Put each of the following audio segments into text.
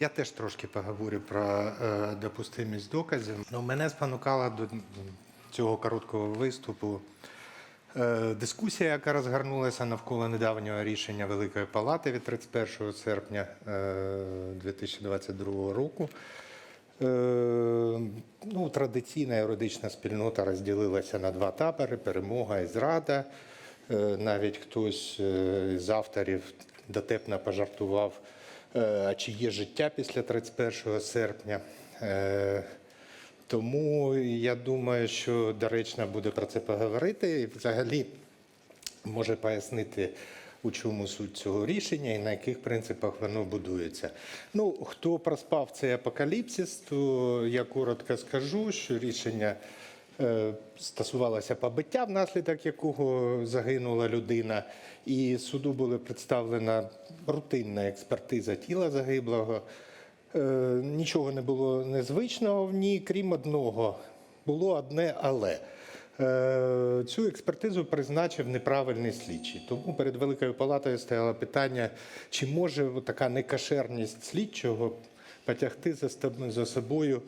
Я теж трошки поговорю про е, допустимість доказів. Ну, мене спонукала до цього короткого виступу е, дискусія, яка розгорнулася навколо недавнього рішення Великої Палати від 31 серпня е, 2022 року. Е, ну, традиційна юридична спільнота розділилася на два табори: перемога і зрада. Навіть хтось з авторів дотепно пожартував, а чи є життя після 31 серпня. Е, тому я думаю, що доречно буде про це поговорити. І взагалі може пояснити, у чому суть цього рішення і на яких принципах воно будується. Ну, хто проспав цей апокаліпсис, то я коротко скажу, що рішення е, стосувалося побиття, внаслідок якого загинула людина, і суду була представлена рутинна експертиза тіла загиблого. Е, Нічого не було незвичного в ній, крім одного. Було одне але. Е, Цю експертизу призначив неправильний слідчий. Тому перед Великою Палатою стояло питання, чи може така некашерність слідчого потягти за собою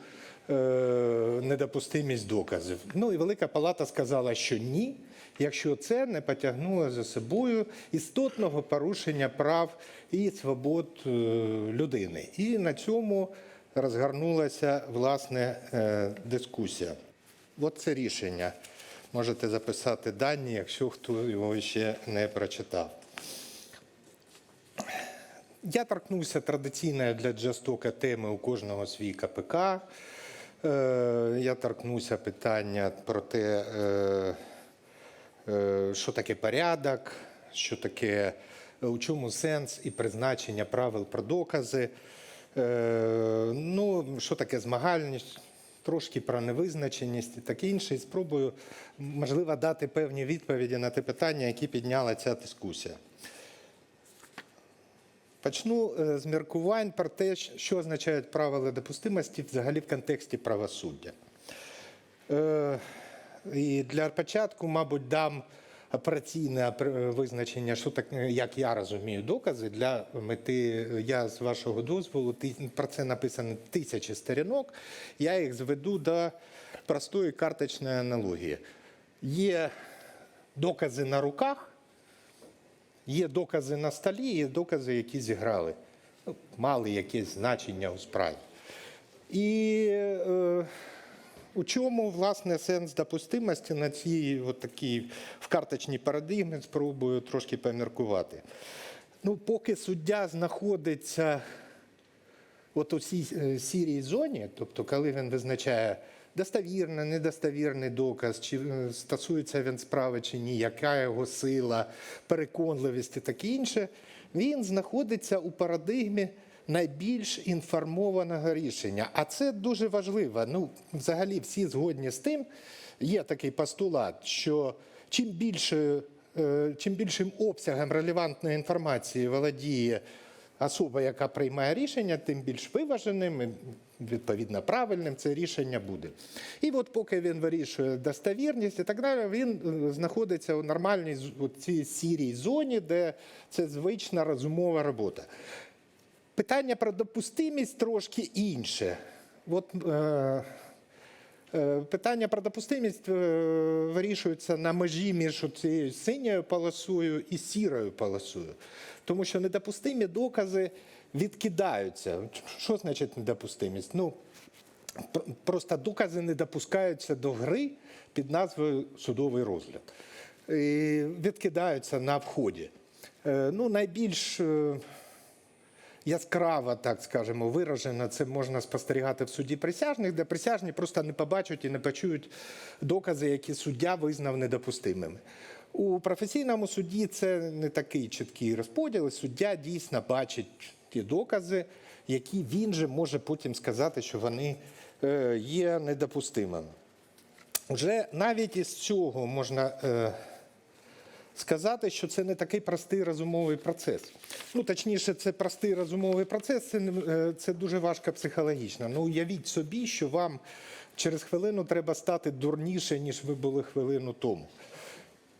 недопустимість доказів. Ну і Велика Палата сказала, що ні, якщо це не потягнуло за собою істотного порушення прав і свобод е, людини. І на цьому розгорнулася власне е, дискусія. От це рішення. Можете записати дані, якщо хто його ще не прочитав. Я торкнувся традиційної для Джастока теми у кожного свій КПК. Е, Я торкнувся питання про те, е, е, що таке порядок, що таке, у чому сенс і призначення правил про докази. Ну, що таке змагальність, трошки про невизначеність і таке інше. І спробую, можливо, дати певні відповіді на ті питання, які підняла ця дискусія. Почну е, з міркувань про те, що означають правила допустимості взагалі в контексті правосуддя. Е, І для початку, мабуть, дам операційне визначення, що так, як я розумію докази для мети. Я з вашого дозволу про це написано тисячі сторінок. Я їх зведу до простої карточної аналогії. Є докази на руках. Є докази на столі, є докази, які зіграли, ну, мали якесь значення у справі. І е, у чому власне сенс допустимості на цій такій в карточній парадигмі спробую трошки поміркувати. Ну, поки суддя знаходиться от у е, сірій зоні, тобто коли він визначає достовірний, недостовірний доказ, чи е, стосується він справи чи ні, яка його сила, переконливість і таке інше, він знаходиться у парадигмі найбільш інформованого рішення. А це дуже важливо. Ну, взагалі, всі згодні з тим, є такий постулат, що чим більше. е, Чим більшим обсягом релевантної інформації володіє особа, яка приймає рішення, тим більш виваженим, і, відповідно правильним це рішення буде. І от поки він вирішує достовірність і так далі, він е, знаходиться у нормальній от цій сірій зоні, де це звична розумова робота. Питання про допустимість трошки інше. От, Е, Питання про допустимість е, вирішується на межі між цією синьою полосою і сірою полосою. Тому що недопустимі докази відкидаються. Що значить недопустимість? Ну, просто докази не допускаються до гри під назвою судовий розгляд. І відкидаються на вході. Е, Ну, найбільш е, яскраво, так скажемо, виражено це можна спостерігати в суді присяжних, де присяжні просто не побачать і не почують докази, які суддя визнав недопустимими. У професійному суді це не такий чіткий розподіл. Суддя дійсно бачить ті докази, які він же може потім сказати, що вони е, є недопустимими. Вже навіть із цього можна е, сказати, що це не такий простий розумовий процес. Ну, точніше, це простий розумовий процес, це, е, це дуже важко психологічно. Ну, уявіть собі, що вам через хвилину треба стати дурніше, ніж ви були хвилину тому.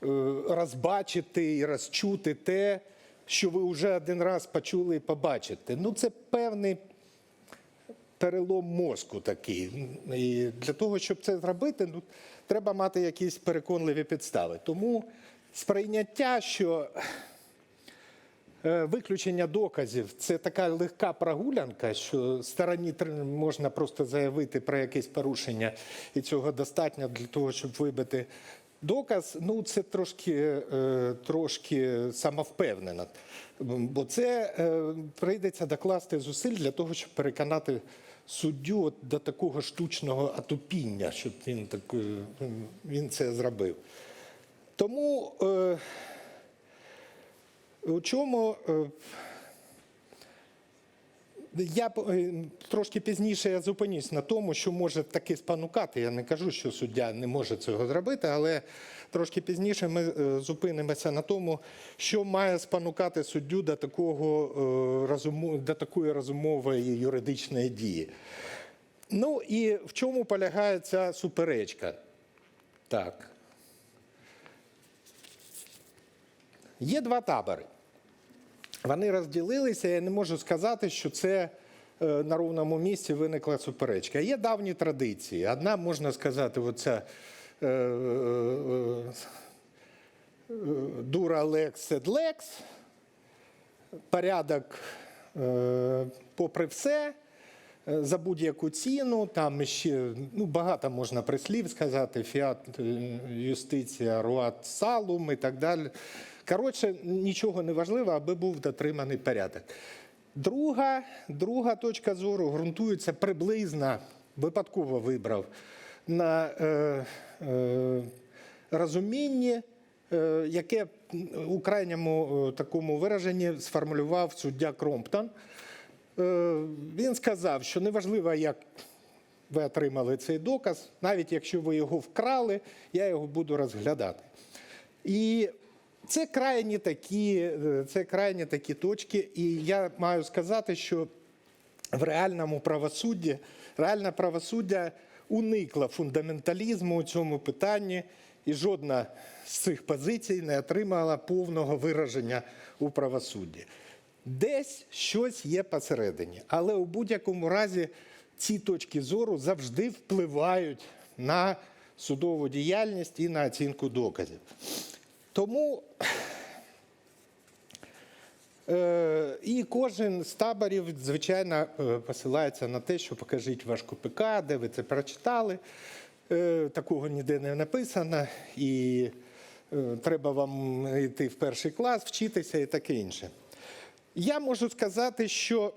Е, Розбачити і розчути те, що ви вже один раз почули і побачите. Ну, це певний перелом мозку такий. І для того, щоб це зробити, ну, треба мати якісь переконливі підстави. Тому сприйняття, що Е, Виключення доказів це така легка прогулянка, що стороні можна просто заявити про якесь порушення, і цього достатньо для того, щоб вибити доказ. Ну, це трошки, е, трошки самовпевнено. Бо це е, прийдеться докласти зусиль для того, щоб переконати суддю до такого штучного атупіння, щоб він, так, він це зробив. Тому. Е, у чому е, я е, трошки пізніше я зупинюсь на тому, що може таки спонукати. Я не кажу, що суддя не може цього зробити, але трошки пізніше ми е, зупинимося на тому, що має спонукати суддю до такого е, розуму- до такої розумової юридичної дії. Ну і в чому полягає ця суперечка? Так. Є два табори. Вони розділилися, я не можу сказати, що це е, на ровному місці виникла суперечка. Є давні традиції. Одна, можна сказати, оця е, е, дура лекс сед порядок попри все, за будь-яку ціну, там ще ну, багато можна прислів сказати, фіат юстиція, руат салум і так далі. Коротше, нічого не важливо, аби був дотриманий порядок. Друга, друга точка зору ґрунтується приблизно, випадково вибрав, на е, е, розумінні, е, яке у крайньому е, такому вираженні сформулював суддя Кромптон. Е, він сказав, що неважливо, як ви отримали цей доказ, навіть якщо ви його вкрали, я його буду розглядати. І це крайні такі, е, це крайні такі точки, і я маю сказати, що в реальному правосудді реальне правосуддя уникло фундаменталізму у цьому питанні, і жодна з цих позицій не отримала повного вираження у правосудді. Десь щось є посередині, але у будь-якому разі ці точки зору завжди впливають на судову діяльність і на оцінку доказів. Тому Е, І кожен з таборів, звичайно, е, посилається на те, що покажіть ваш КПК, де ви це прочитали. Е, Такого ніде не написано, і е, треба вам йти в перший клас, вчитися і таке інше. Я можу сказати, що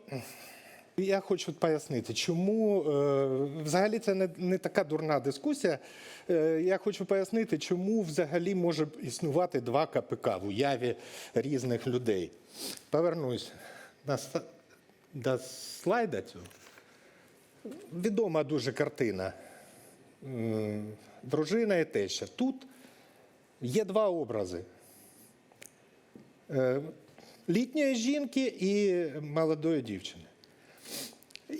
я хочу пояснити, чому е, взагалі це не, не така дурна дискусія. Е, я хочу пояснити, чому взагалі може існувати два КПК в уяві різних людей. Повернусь до, до слайда цього. Відома дуже картина. Дружина і теща. Тут є два образи. Е, Літньої жінки і молодої дівчини.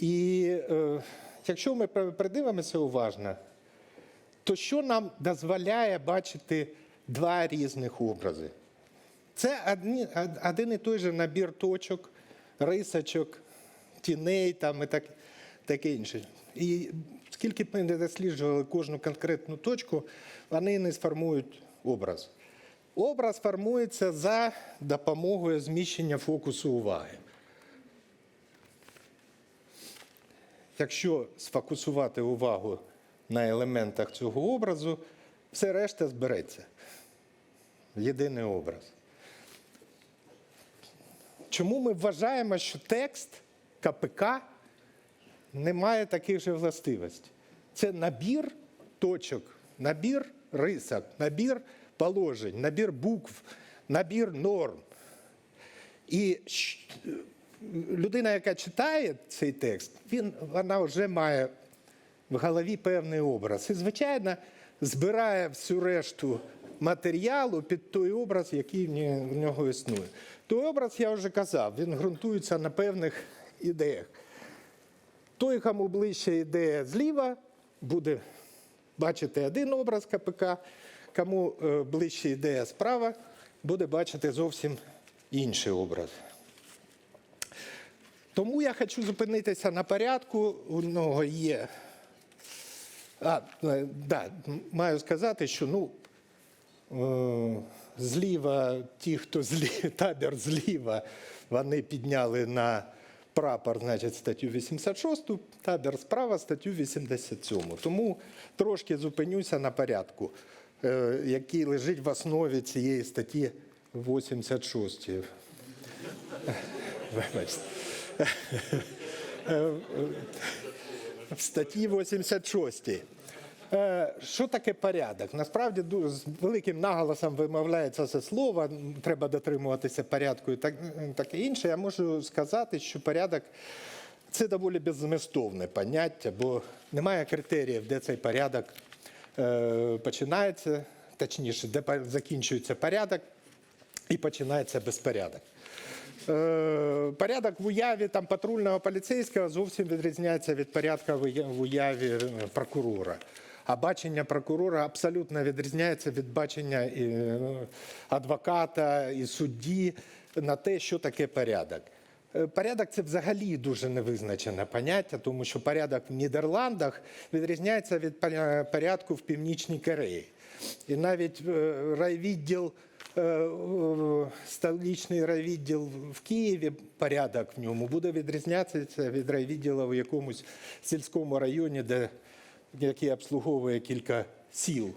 І е, якщо ми придивимося уважно, то що нам дозволяє бачити два різних образи? Це одні, один і той же набір точок, рисочок, тіней там і так, таке інше. І скільки б ми не досліджували кожну конкретну точку, вони не сформують образ. Образ формується за допомогою зміщення фокусу уваги. Якщо сфокусувати увагу на елементах цього образу, все решта збереться єдиний образ. Чому ми вважаємо, що текст КПК не має таких же властивостей? Це набір точок, набір рисок, набір положень, набір букв, набір норм. І людина, яка читає цей текст, він, вона вже має в голові певний образ. І, звичайно, збирає всю решту матеріалу під той образ, який в нього існує. Той образ, я вже казав, він ґрунтується на певних ідеях. Той, кому ближче ідея зліва, буде бачити один образ КПК, кому е, ближче ідея справа, буде бачити зовсім інший образ. Тому я хочу зупинитися на порядку. У нього є. А, е, да, маю сказати, що ну, е, зліва, ті, хто злі, табір зліва, вони підняли на прапор, значить, статтю 86, табір справа статтю 87. Тому трошки зупинюся на порядку, е, який лежить в основі цієї статті 86. Вибачте. В статті 86. Е, Що таке порядок? Насправді з великим наголосом вимовляється це слово, треба дотримуватися порядку і таке інше. Я можу сказати, що порядок це доволі беззмістовне поняття, бо немає критеріїв, де цей порядок е, починається, точніше, де закінчується порядок і починається безпорядок. Е, Порядок в уяві там патрульного поліцейського зовсім відрізняється від порядка в уяві е, прокурора. А бачення прокурора абсолютно відрізняється від бачення і, е, адвоката і судді на те, що таке порядок. Порядок це взагалі дуже невизначене поняття, тому що порядок в Нідерландах відрізняється від порядку в Північній Кореї. І навіть райвідділ, столичний райвідділ в Києві, порядок в ньому буде відрізнятися від райвідділу в якомусь сільському районі, де, який обслуговує кілька сіл.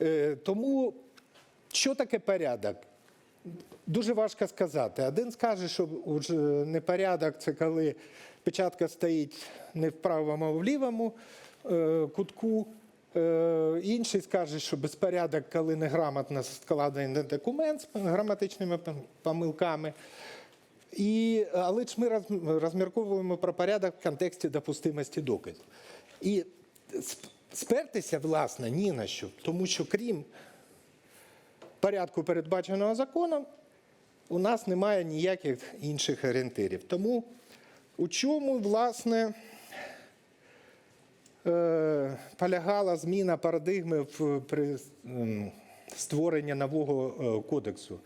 Е, Тому що таке порядок? Дуже важко сказати. Один скаже, що непорядок це коли печатка стоїть не в правому, а в лівому е, кутку. Е, інший скаже, що безпорядок, коли неграмотно складений документ з граматичними помилками. І, але ж ми розмірковуємо про порядок в контексті допустимості доказів. І спертися, власне, ні на що, тому що крім порядку, передбаченого законом, у нас немає ніяких інших орієнтирів. Тому у чому, власне, полягала зміна парадигми в, при створенні нового е, кодексу?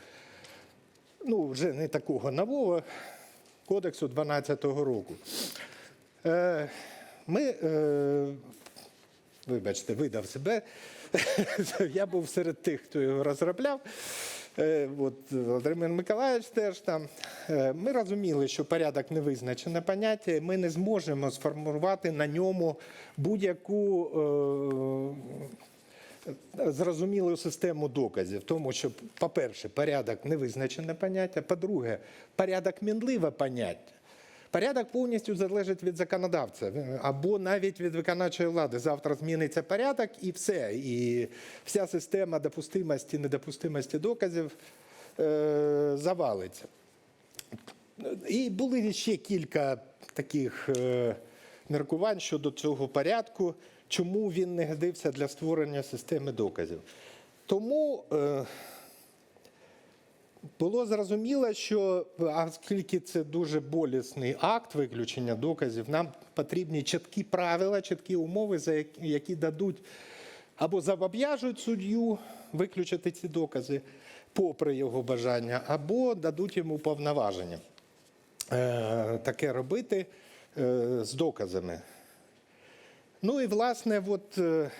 Ну, вже не такого нового кодексу 12-го року. Е, Ми, е, вибачте, видав себе. Я був серед тих, хто його розробляв. Е, От Володимир Миколаївич теж там. Е, Ми розуміли, що порядок не визначене поняття, і ми не зможемо сформувати на ньому будь-яку е, зрозумілу систему доказів. Тому що, по-перше, порядок не визначене поняття. По-друге, порядок мінливе поняття. Порядок повністю залежить від законодавця або навіть від виконавчої влади. Завтра зміниться порядок і все. І вся система допустимості, недопустимості доказів е, завалиться. І були ще кілька таких е, міркувань щодо цього порядку, чому він не годився для створення системи доказів. Тому е, було зрозуміло, що оскільки це дуже болісний акт виключення доказів, нам потрібні чіткі правила, чіткі умови, за які, дадуть або зобов'яжуть суддю виключити ці докази попри його бажання, або дадуть йому повноваження е, таке робити е, з доказами. Ну і власне, от е,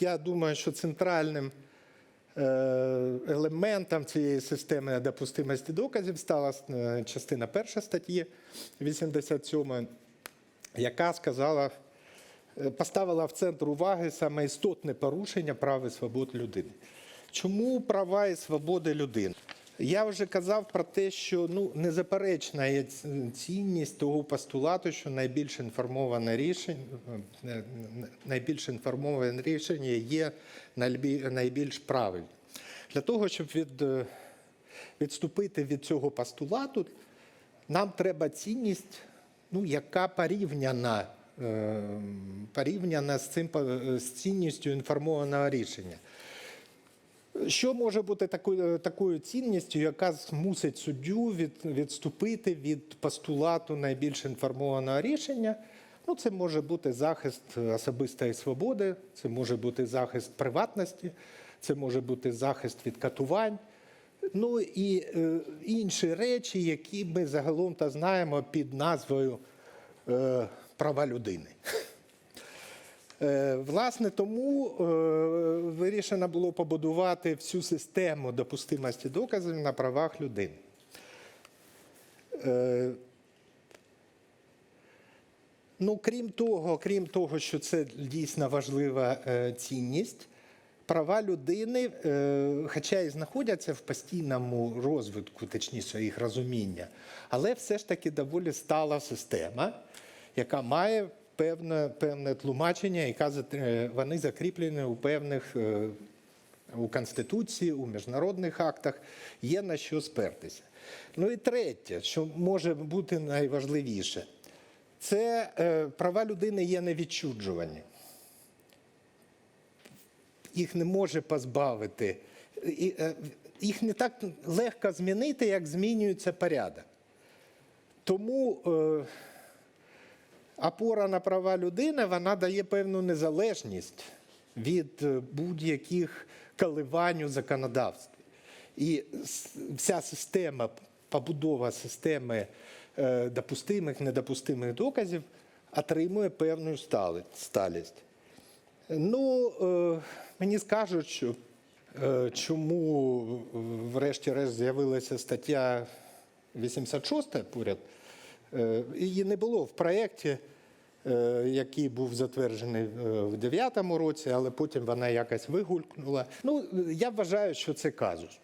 я думаю, що центральним елементом цієї системи допустимості доказів стала е, частина перша статті 87, яка сказала, е, поставила в центр уваги саме істотне порушення прав і свобод людини. Чому права і свободи людини? Я вже казав про те, що ну незаперечна є цінність того постулату, що найбільш інформоване рішення, е, найбільш інформоване рішення є найбільш правильним. Для того, щоб від, е, відступити від цього постулату, нам треба цінність, ну, яка порівняна, е, порівняна з, цим, з цінністю інформованого рішення. Що може бути такою, такою цінністю, яка змусить суддю від, відступити від постулату найбільш інформованого рішення? Ну, це може бути захист особистої свободи, це може бути захист приватності, це може бути захист від катувань. ну і е, інші речі, які ми загалом та знаємо під назвою е, права людини. Е, Власне, тому е, вирішено було побудувати всю систему допустимості доказів на правах людини. Е, Ну, крім того, крім того, що це дійсно важлива цінність, права людини, хоча і знаходяться в постійному розвитку, точніше їх розуміння, але все ж таки доволі стала система, яка має певне, певне тлумачення, яка е, вони закріплені у певних е, у Конституції, у міжнародних актах, є на що спертися. Ну і третє, що може бути найважливіше, це е, права людини є невідчуджувані. Їх не може позбавити. Їх не так легко змінити, як змінюється порядок. Тому опора на права людини вона дає певну незалежність від е, будь-яких коливань у законодавстві. І вся система, побудова системи е, допустимих, недопустимих доказів отримує певну сталість. Ну, е, мені скажуть, що чому врешті-решт з'явилася стаття 86 поряд. Е, Її не було в проєкті, е, який був затверджений е, в 2009 році, але потім вона якось вигулькнула. Ну, я вважаю, що це казус.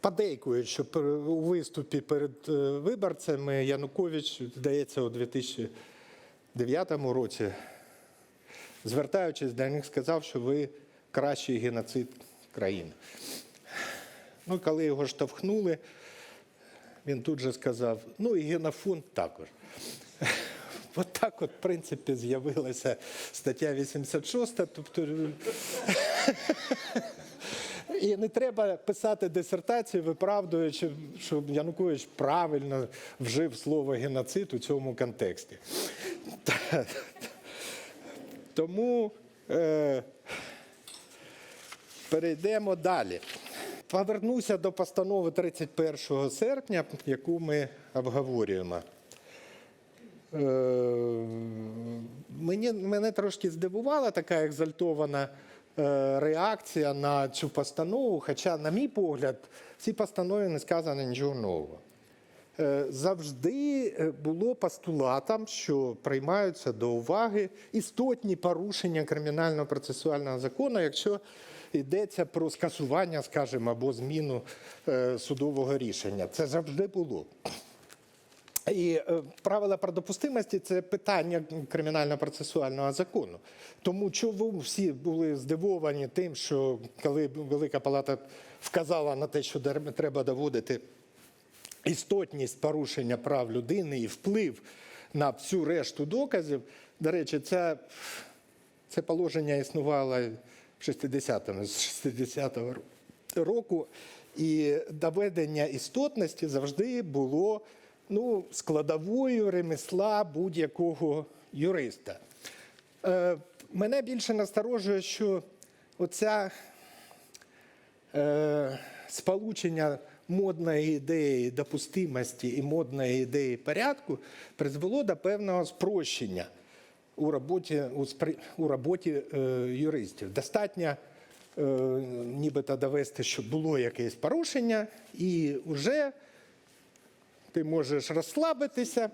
Подейкують, що у виступі перед виборцями Янукович, здається, у 2009 році, звертаючись до них, сказав, що ви кращий геноцид країни. Ну, коли його штовхнули, він тут же сказав: ну і генофонд також. От так, от, в принципі, з'явилася стаття 86, тобто. І не треба писати дисертацію, виправдуючи, що Янукович правильно вжив слово геноцид у цьому контексті. Тому е, перейдемо далі. Повернуся до постанови 31 серпня, яку ми обговорюємо. Е, Мені, мене трошки здивувала така екзальтована е, реакція на цю постанову, хоча, на мій погляд, в цій постанові не сказано нічого нового. Е, Завжди було постулатом, що приймаються до уваги істотні порушення кримінального процесуального закону, якщо йдеться про скасування, скажімо, або зміну е, судового рішення. Це завжди було. І е, правила про допустимості це питання кримінально-процесуального закону. Тому чому всі були здивовані тим, що коли Велика Палата вказала на те, що треба доводити істотність порушення прав людини і вплив на всю решту доказів. До речі, це, це положення існувало в 60-му, з 60-го року, і доведення істотності завжди було ну, складовою ремесла будь-якого юриста. Е, мене більше насторожує, що оця е, сполучення модної ідеї допустимості і модної ідеї порядку призвело до певного спрощення у роботі, у, спри- у роботі е, юристів. Достатньо е, нібито довести, що було якесь порушення, і вже ти можеш розслабитися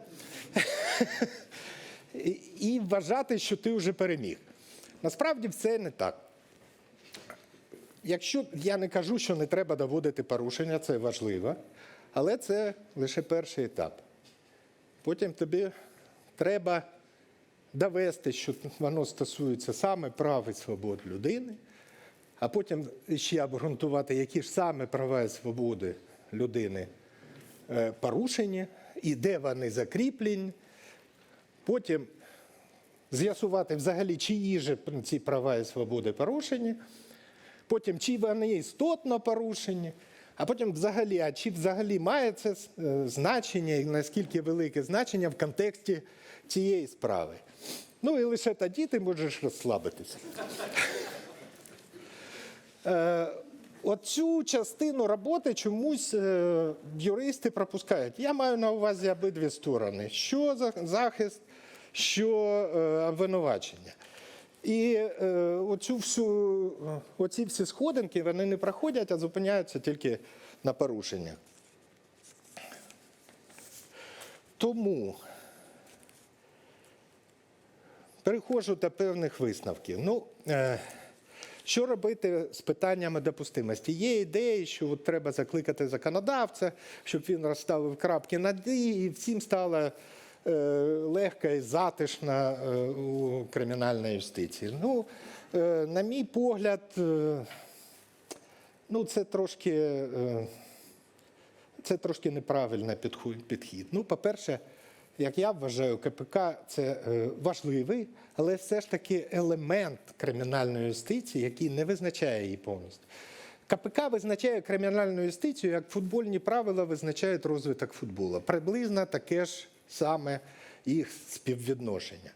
і, вважати, що ти вже переміг. Насправді все не так. Якщо я не кажу, що не треба доводити порушення, це важливо, але це лише перший етап. Потім тобі треба довести, що воно стосується саме прав і свобод людини, а потім ще обґрунтувати, які ж саме права і свободи людини е, порушені і де вони закріплені. Потім з'ясувати взагалі, чиї ж ці права і свободи порушені, потім чи вони істотно порушені, а потім взагалі, а чи взагалі має це значення і наскільки велике значення в контексті цієї справи. Ну і лише тоді ти можеш розслабитися. Е, Оцю частину роботи чомусь е, юристи пропускають. Я маю на увазі обидві сторони: що захист, що е, обвинувачення. І оцю всю, оці всі сходинки вони не проходять, а зупиняються тільки на порушеннях. Тому переходжу до певних висновків. Ну, е, що робити з питаннями допустимості? Є ідеї, що от треба закликати законодавця, щоб він розставив крапки над «і», всім стало е, легко і затишно е, у кримінальній юстиції. Ну, на мій погляд, ну, це трошки. Це трошки неправильний підхід. Ну, по-перше, як я вважаю, КПК це е, важливий, але все ж таки елемент кримінальної юстиції, який не визначає її повністю. КПК визначає кримінальну юстицію, як футбольні правила визначають розвиток футболу. Приблизно таке ж саме їх співвідношення.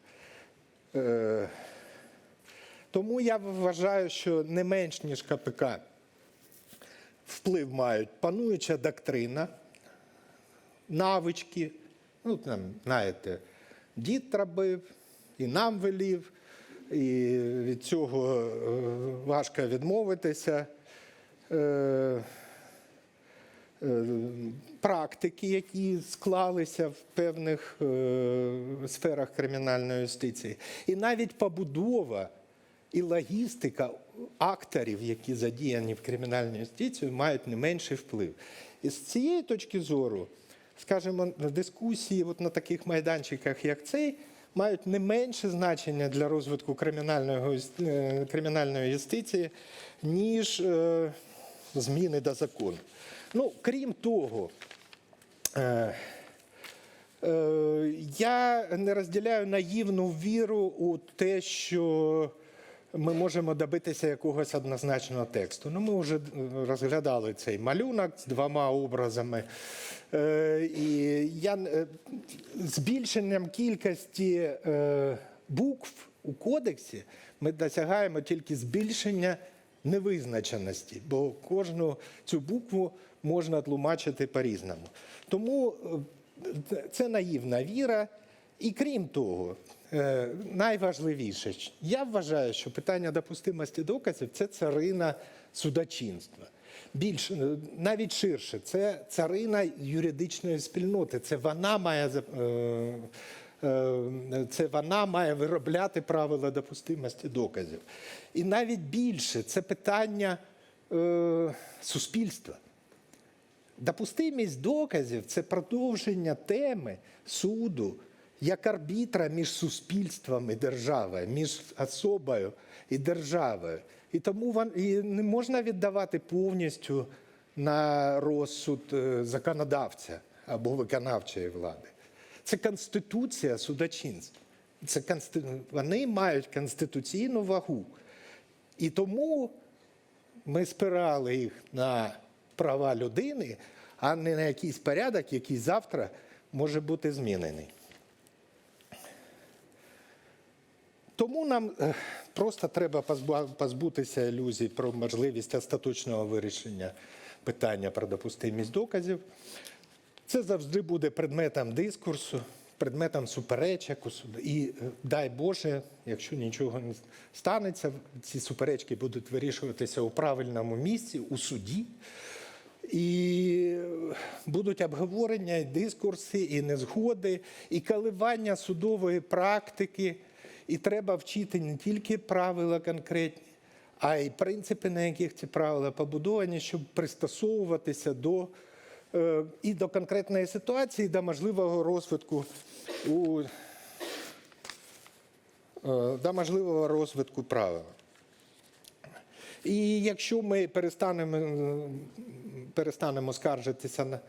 Е, Тому я вважаю, що не менш ніж КПК вплив мають пануюча доктрина, навички. Ну, там, знаєте, дід робив, і нам велів, і від цього е, важко відмовитися. Е, е, Практики, які склалися в певних сферах кримінальної юстиції, і навіть побудова і логістика акторів, які задіяні в кримінальній юстиції, мають не менший вплив. І з цієї точки зору, скажімо, дискусії от на таких майданчиках, як цей, мають не менше значення для розвитку кримінального, е, кримінальної юстиції, ніж е, зміни до закону. Ну, крім того, е, Е, Я не розділяю наївну віру у те, що ми можемо добитися якогось однозначного тексту. Ну, ми вже е, розглядали цей малюнок з двома образами. Е, І я е, збільшенням кількості букв у кодексі ми досягаємо тільки збільшення невизначеності, бо кожну цю букву можна тлумачити по-різному. Тому це наївна віра. І крім того, найважливіше, я вважаю, що питання допустимості доказів це царина судочинства. Більш е, навіть ширше, це царина юридичної спільноти. Це вона має е, е, це вона має виробляти правила допустимості доказів. І навіть більше це питання е, суспільства. Допустимість доказів це продовження теми суду як арбітра між суспільством і державою, між особою і державою. І тому і не можна віддавати повністю на розсуд е, законодавця або виконавчої влади. Це конституція судочинства. Це консти... Вони мають конституційну вагу. І тому ми спирали їх на права людини, а не на якийсь порядок, який завтра може бути змінений. Тому нам е, просто треба позбутися ілюзій про можливість остаточного вирішення питання про допустимість доказів. Це завжди буде предметом дискурсу, предметом суперечок. І е, дай Боже, якщо нічого не станеться, ці суперечки будуть вирішуватися у правильному місці, у суді. І будуть обговорення, і дискурси, і незгоди, і коливання судової практики. І треба вчити не тільки правила конкретні, а й принципи, на яких ці правила побудовані, щоб пристосовуватися до е, і до конкретної ситуації, і до можливого розвитку у е, до можливого розвитку правил. І якщо ми перестанемо, е, перестанемо скаржитися на.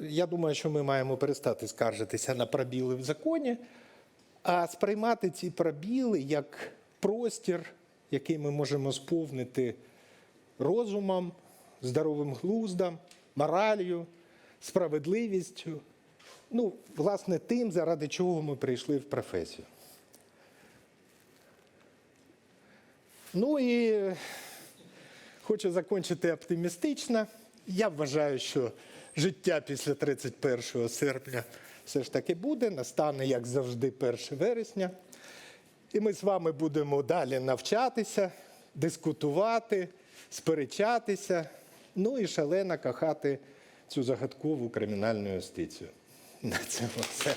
Я думаю, що ми маємо перестати скаржитися на пробіли в законі, а сприймати ці пробіли як простір, який ми можемо сповнити розумом, здоровим глуздом, моралью, справедливістю. Ну, власне, тим, заради чого ми прийшли в професію. Ну і Хочу закінчити оптимістично. Я вважаю, що життя після 31 серпня все ж таки буде, настане, як завжди, 1 вересня. І ми з вами будемо далі навчатися, дискутувати, сперечатися, ну і шалено кохати цю загадкову кримінальну юстицію. На цьому все.